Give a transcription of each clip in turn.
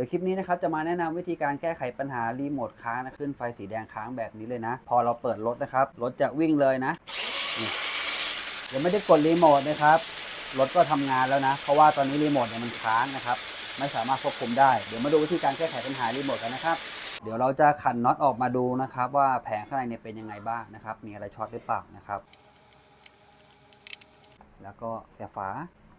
ดี๋ยวคลิปนี้นะครับจะมาแนะนำวิธีการแก้ไขปัญหารีโมทค้างนะขึ้นไฟสีแดงค้างแบบนี้เลยนะ พอเราเปิดรถนะครับรถจะวิ่งเลยนะยังไม่ได้กดรีโมทนะครับรถก็ทำงานแล้วนะ เพราะว่าตอนนี้รีโมทเนี่ยมันค้างนะครับ ไม่สามารถควบคุมได้ เดี๋ยวมาดูวิธีการแก้ไขปัญหารีโมทกันนะครับ เดี๋ยวเราจะขันน็อตออกมาดูนะครับ ว่าแผงข้างในเนี่ยเป็นยังไงบ้างนะครับ มีอะไรช็อตหรือเปล่านะครับ แล้วก็แกะฝา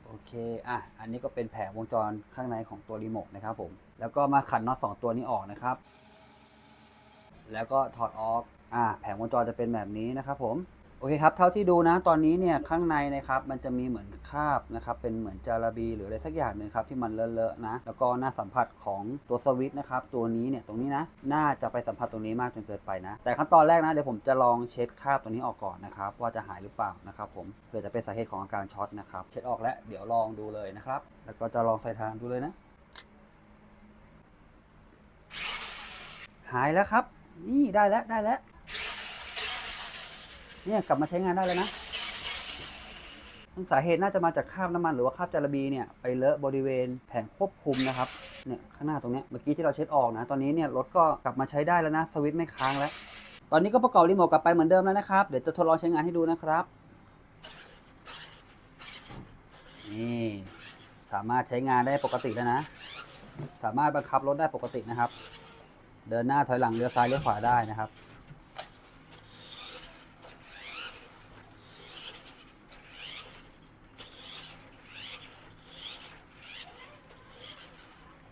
โอเค อะ อันนี้ก็เป็นแผงวงจรข้างในของตัวรีโมทนะครับผม แล้วก็มาขันน็อตสองตัวนี้ออกนะครับ แล้วก็ถอดออก อะ แผงวงจรจะเป็นแบบนี้นะครับผม โอเคครับ เท่าที่ดูนะ ตอนนี้เนี่ยข้างในนะครับ มันจะมีเหมือนคราบนะครับ เป็นเหมือนจาระบีหรืออะไรสักอย่างหนึ่งครับที่มันเลอะๆนะ แล้วก็หน้าสัมผัสของตัวสวิตช์นะครับ ตัวนี้เนี่ยตรงนี้นะ น่าจะไปสัมผัสตรงนี้มากจนเกินไปนะ แต่ขั้นตอนแรกนะเดี๋ยวผมจะลองเช็ดคราบตัวนี้ออกก่อนนะครับ ว่าจะหายหรือเปล่านะครับผม เผื่อจะเป็นสาเหตุของอาการช็อตนะครับ เช็ดออกแล้วเดี๋ยวลองดูเลยนะครับ แล้วก็จะลองใส่ทางดูเลยนะ หายแล้วครับ นี่ได้แล้วได้แล้ว เนี่ยกลับมาใช้งานได้แล้วนะสาเหตุน่าจะมาจากคราบน้ำมันหรือว่าคราบจาระบีเนี่ยไปเลอะบริเวณแผงควบคุมนะครับเนี่ยข้างหน้าตรงเนี้ยเมื่อกี้ที่เราเช็ดออกนะ ตอนนี้เนี่ยรถก็กลับมาใช้ได้แล้วนะสวิตช์ไม่ค้างแล้ว ตอนนี้ก็ประกอบรีโมทกลับไปเหมือนเดิมแล้วนะครับ เดี๋ยวจะทดลองใช้งานให้ดูนะครับนี่สามารถใช้งานได้ปกติแล้วนะ สามารถบังคับรถได้ปกตินะครับ เดินหน้าถอยหลังเลี้ยวซ้ายเลี้ยวขวาได้นะครับ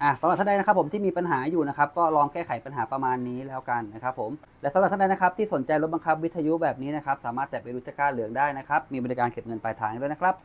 อะสำหรับท่านใดนะครับผมที่มีปัญหาอยู่นะครับก็ลองแก้ไขปัญหาประมาณนี้แล้วกันนะครับผมและสำหรับท่านใดนะครับที่สนใจรถบังคับวิทยุแบบนี้นะครับสามารถแตะไปรู้จักการเหลืองได้นะครับมีบริการเก็บเงินปลายทางด้วยนะครับ